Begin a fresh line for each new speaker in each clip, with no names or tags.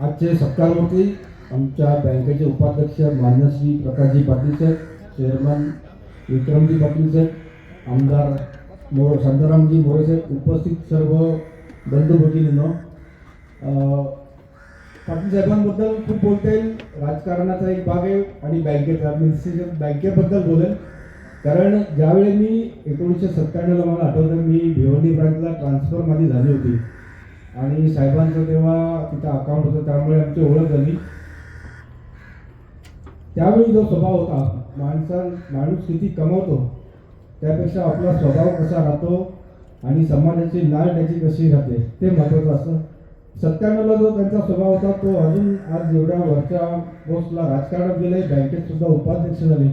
आजचे सत्कारमूर्ती आमच्या बँकेचे उपाध्यक्ष मान्यश्री प्रकाशजी पाटील साहेब चेअरमन विक्रमजी पाटील साहेब आमदार मोर शांतारामजी मोरे साहेब उपस्थित सर्व बंधू भगिनींनो पाटील साहेबांबद्दल खूप बोलता येईल. राजकारणाचा एक भाग आहे आणि बँकेचा ॲडमिनिस्ट्रेशन बँकेबद्दल बोलेल. कारण ज्यावेळी मी एकोणीसशे सत्त्याण्णवला मला आठवतं मी भिवंडी ब्रांचला ट्रान्सफर माझी झाली होती. आणि साहेबांचं तेव्हा तिथं अकाउंट होतं त्यामुळे आमची ओळख झाली. त्यावेळी जो स्वभाव होता माणसा माणूस किती कमवतो त्यापेक्षा आपला स्वभाव कसा राहतो आणि समाजाची नाळ त्याची कशी राहते ते महत्त्वाचं असतं. सत्त्याण्णवला जो त्यांचा स्वभाव होता तो अजून आज एवढ्या वरच्या पोस्टला राजकारणात गेले बँकेत सुद्धा उपाध्यक्ष झाले.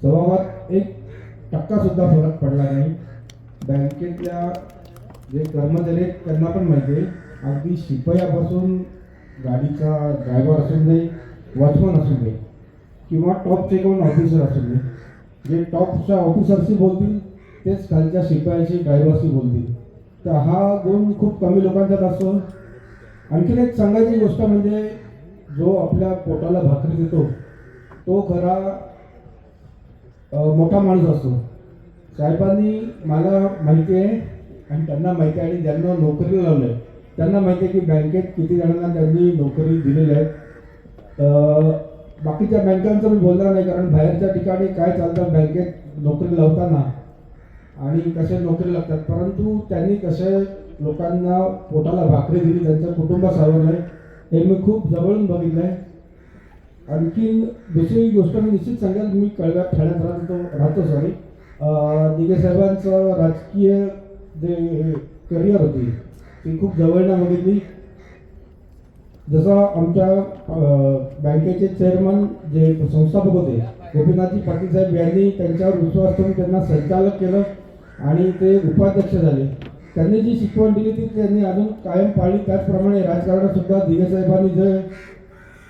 स्वभावात एक टक्का सुद्धा फरक पडला नाही. बँकेतल्या जे कर्मचारी त्यांना पण माहिती आहे. अगदी शिपायापासून गाडीचा ड्रायव्हर असून दे वॉचमन असू दे किंवा टॉपचे कोण ऑफिसर असू दे जे टॉपच्या ऑफिसरशी बोलतील तेच खालच्या शिपायाशी ड्रायव्हरशी बोलतील. तर हा गुण खूप कमी लोकांच्यात असतो. आणखीन एक सांगायची गोष्ट म्हणजे जो आपल्या पोटाला भाकरी देतो तो खरा मोठा माणूस असतो. साहेबांनी मला माहिती आहे आणि त्यांना माहिती आहे आणि ज्यांना नोकरीला लावलं आहे त्यांना माहिती आहे की बँकेत किती जणांना त्यांनी नोकरी दिलेली आहे. बाकीच्या बँकांचं मी बोलणार नाही कारण बाहेरच्या ठिकाणी काय चालतं बँकेत नोकरी लावताना आणि कसे नोकरी लागतात. परंतु त्यांनी कसे लोकांना पोटाला भाकरी दिली त्यांचं कुटुंब सावरलंय हे मी खूप जवळून बघितलं आहे आणखीन दुसरी गोष्ट मी निश्चित सांगेल मी कळव्यात ठाण्यात राहतो राहतो सॉरी दिगे साहेबांचं राजकीय जे करिअर होती ती खूप जवळनं बघितली. जसं आमच्या बँकेचे चेअरमन जे संस्थापक होते गोपीनाथजी पाटील साहेब यांनी त्यांच्यावर विश्वास ठेवून त्यांना संचालक केलं आणि ते उपाध्यक्ष झाले. त्यांनी जी शिकवण दिली ती त्यांनी अजून कायम पाळली. त्याचप्रमाणे राजकारणात सुद्धा दिगे साहेबांनी जे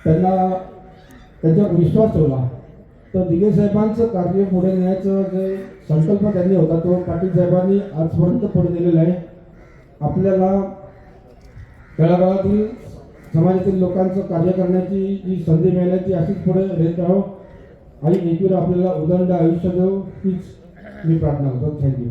त्यांना त्यांच्यावर विश्वास ठेवला. तर दिगे साहेबांचं कार्य पुढे नेण्याचं जे संकल्प त्यांनी होता तो पाटील साहेबांनी आजपर्यंत पुढे दिलेला आहे. आपल्याला तळागाळातील समाजातील लोकांचं कार्य करण्याची जी संधी मिळाली ती अशीच पुढे रेत राहो. आणि एकवीर आपल्याला उदंड आयुष्य देऊ हीच मी प्रार्थना करतो. थँक्यू.